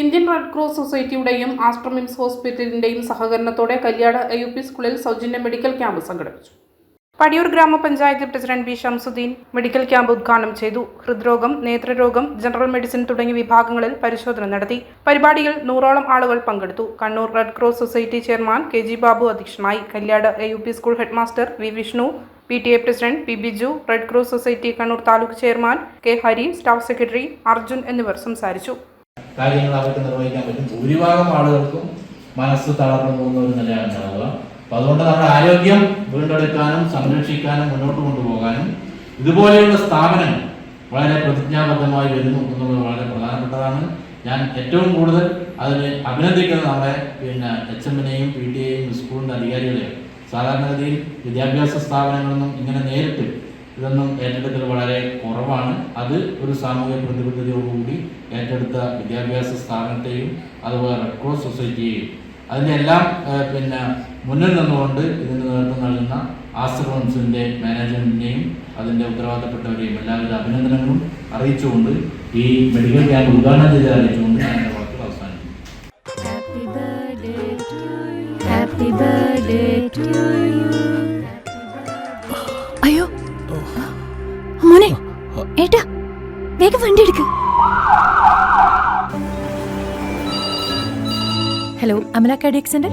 Indian red cross സൊസൈറ്റിയുടെയും Aster MIMS ഹോസ്പിറ്റലിന്റെയും സഹകരണത്തോടെ കല്യാട് യു പി സ്കൂളിൽ സൗജന്യ മെഡിക്കൽ ക്യാമ്പ് സംഘടിപ്പിച്ചു. പടിയൂർ ഗ്രാമപഞ്ചായത്ത് president B Shamsudheen medical camp ഉദ്ഘാടനം ചെയ്തു. ഹൃദ്രോഗം നേത്രരോഗം ജനറൽ മെഡിസിൻ തുടങ്ങിയ വിഭാഗങ്ങളിൽ പരിശോധന നടത്തി. പരിപാടിയിൽ നൂറോളം ആളുകൾ പങ്കെടുത്തു. Kannur red cross society chairman K G Babu അധ്യക്ഷനായി. Kalyad A U P school headmaster V Vishnu P T A president P Biju red cross society Kannur taluk chairman K Hari staff secretary Arjun എന്നിവർ സംസാരിച്ചു. കാര്യങ്ങൾ അവർക്ക് നിർവഹിക്കാൻ പറ്റും. ഭൂരിഭാഗം ആളുകൾക്കും മനസ്സ് തളർന്നു പോകുന്ന ഒരു നിലയാണ് ഉണ്ടാവുക. അപ്പൊ അതുകൊണ്ട് നമ്മുടെ ആരോഗ്യം വീണ്ടെടുക്കാനും സംരക്ഷിക്കാനും മുന്നോട്ട് കൊണ്ടുപോകാനും ഇതുപോലെയുള്ള സ്ഥാപനം വളരെ പ്രതിജ്ഞാബദ്ധമായി വരുന്നു എന്നുള്ളത് വളരെ പ്രധാനപ്പെട്ടതാണ്. ഞാൻ ഏറ്റവും കൂടുതൽ അതിന് അഭിനന്ദിക്കുന്നത് നമ്മുടെ പിന്നെ എച്ച് എമ്മിനെയും പി ടി എയും സ്കൂളിന്റെ അധികാരികളെയും സാധാരണഗതിയിൽ വിദ്യാഭ്യാസ സ്ഥാപനങ്ങളൊന്നും ഇങ്ങനെ നേരിട്ട് ഇതൊന്നും ഏറ്റെടുക്കൽ വളരെ കുറവാണ്. അത് ഒരു സാമൂഹിക പ്രതിബദ്ധതയോടുകൂടി ഏറ്റെടുത്ത വിദ്യാഭ്യാസ സ്ഥാപനത്തെയും അതുപോലെ റെഡ് ക്രോസ് സൊസൈറ്റിയെയും അതിന്റെ എല്ലാം പിന്നെ മുന്നിൽ നിന്നുകൊണ്ട് ഇതിന് നേതൃത്വം നൽകുന്ന ആശ്രമംസിന്റെ മാനേജ്മെന്റിനെയും അതിന്റെ ഉത്തരവാദിത്തപ്പെട്ടവരെയും എല്ലാവിധ അഭിനന്ദനങ്ങളും അറിയിച്ചുകൊണ്ട് ഈ മെഡിക്കൽ ക്യാമ്പ് ഉദ്ഘാടനം ചെയ്ത് അറിയിച്ചുകൊണ്ട് ഞാൻ എന്റെ വാക്കുകൾ അവസാനിക്കും അയ്യോ മോനെ ഏട്ടാ വേഗം വണ്ടി എടുക്ക്. Hello Amala cardiac centre